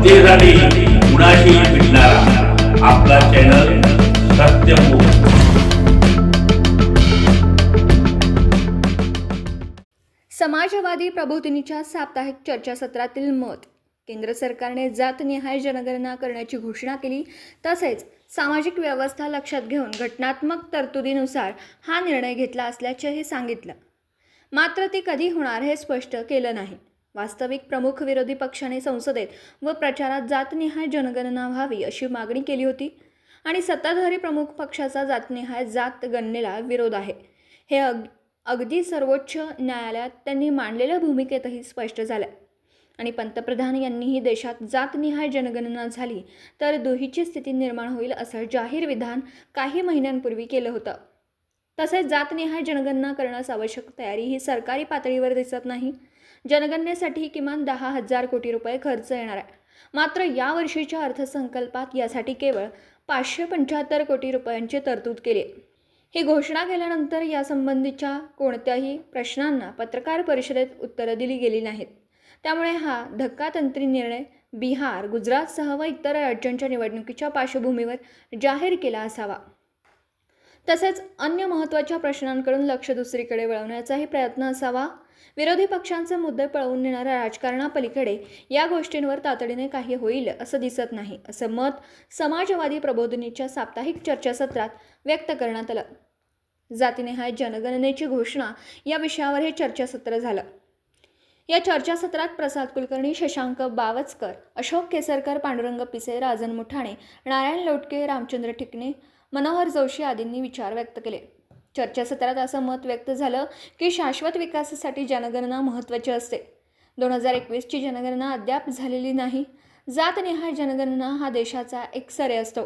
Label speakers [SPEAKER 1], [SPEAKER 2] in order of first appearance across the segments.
[SPEAKER 1] जनतेसाठी कुणाशी भेटणारा आपला चॅनल सत्यमुख
[SPEAKER 2] समाजवादी प्रबोधिनीच्या साप्ताहिक चर्चासत्रातील मत. केंद्र सरकारने जातनिहाय जनगणना करण्याची घोषणा केली. तसेच सामाजिक व्यवस्था लक्षात घेऊन घटनात्मक तरतुदीनुसार हा निर्णय घेतला असल्याचेही सांगितलं. मात्र ती कधी होणार हे स्पष्ट केलं नाही. वास्तविक प्रमुख विरोधी पक्षाने संसदेत व प्रचारात जातनिहाय जनगणना व्हावी अशी मागणी केली होती. आणि सत्ताधारी प्रमुख पक्षाचा जातनिहाय जात गणनेला विरोध आहे. हे अग अगदी सर्वोच्च न्यायालयात त्यांनी मांडलेल्या भूमिकेतही स्पष्ट झालं आणि पंतप्रधान यांनीही देशात जातनिहाय जनगणना झाली तर दुहीची स्थिती निर्माण होईल असं जाहीर विधान काही महिन्यांपूर्वी केलं होतं. तसेच जातनिहाय जनगणना करण्यास आवश्यक तयारी ही सरकारी पातळीवर दिसत नाही. जनगणनेसाठी किमान दहा हजार कोटी रुपये खर्च येणार आहे. मात्र या वर्षीच्या अर्थसंकल्पात यासाठी केवळ पाचशे पंच्याहत्तर कोटी रुपयांची तरतूद केली आहे. ही घोषणा केल्यानंतर यासंबंधीच्या कोणत्याही प्रश्नांना पत्रकार परिषदेत उत्तरं दिली गेली नाहीत. त्यामुळे हा धक्कातंत्री निर्णय बिहार गुजरातसह व इतर राज्यांच्या निवडणुकीच्या पार्श्वभूमीवर जाहीर केला असावा. तसेच अन्य महत्त्वाच्या प्रश्नांकडून लक्ष दुसरीकडे वळवण्याचाही प्रयत्न असावा. विरोधी पक्षांचे मुद्दे पळवून नेणाऱ्या राजकारणापलीकडे या गोष्टींवर तातडीने काही होईल असं दिसत नाही असं मत समाजवादी प्रबोधिनीच्या साप्ताहिक चर्चासत्रात व्यक्त करण्यात आलं. जातीनिहाय जनगणनेची घोषणा या विषयावर हे चर्चासत्र झालं. या चर्चासत्रात प्रसाद कुलकर्णी शशांक बावचकर अशोक केसरकर पांडुरंग पिसे राजन मुठाणे नारायण लोटके रामचंद्र ठिकणे मनोहर जोशी आदींनी विचार व्यक्त केले. चर्चासत्रात असं मत व्यक्त झालं की शाश्वत विकासासाठी जनगणना महत्त्वाची असते. दोन हजार एकवीसची जनगणना अद्याप झालेली नाही. जातनिहाय जनगणना हा देशाचा एक सरे असतो.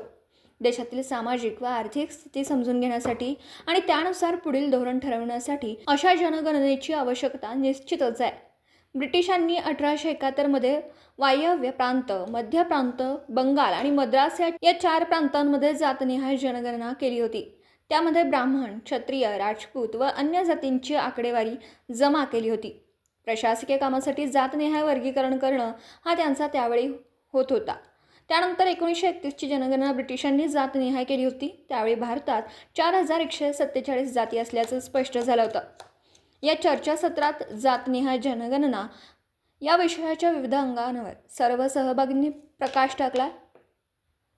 [SPEAKER 2] देशातील सामाजिक व आर्थिक स्थिती समजून घेण्यासाठी आणि त्यानुसार पुढील धोरण ठरवण्यासाठी अशा जनगणनेची आवश्यकता निश्चितच आहे. ब्रिटिशांनी अठराशे एकाहत्तरमध्ये वायव्य प्रांत मध्य प्रांत बंगाल आणि मद्रास या या चार प्रांतांमध्ये जातनिहाय जनगणना केली होती. त्यामध्ये ब्राह्मण क्षत्रिय राजपूत व अन्य जातींची आकडेवारी जमा केली होती. प्रशासकीय कामासाठी जातनिहाय वर्गीकरण करणं हा त्यांचा त्यावेळी होत होता. त्यानंतर एकोणीसशे एकतीसची जनगणना ब्रिटिशांनी जातनिहाय केली होती. त्यावेळी भारतात चार हजार एकशे सत्तेचाळीस जाती असल्याचं स्पष्ट झालं होतं. या चर्चासत्रात जातनिहाय जनगणना. या विषयाच्या विविध अंगांवर सर्व सहभागींनी प्रकाश टाकला.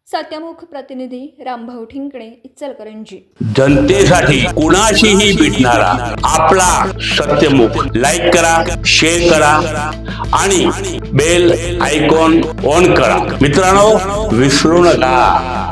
[SPEAKER 2] सत्यमुख प्रतिनिधी रामभाऊ ठिंकणे इचलकरंजी.
[SPEAKER 1] जनतेसाठी कुणाशीही भेटणारा आपला सत्यमुख. लाईक करा शेअर करा आणि बेल आयकॉन ऑन करा. मित्रांनो विसरू नका.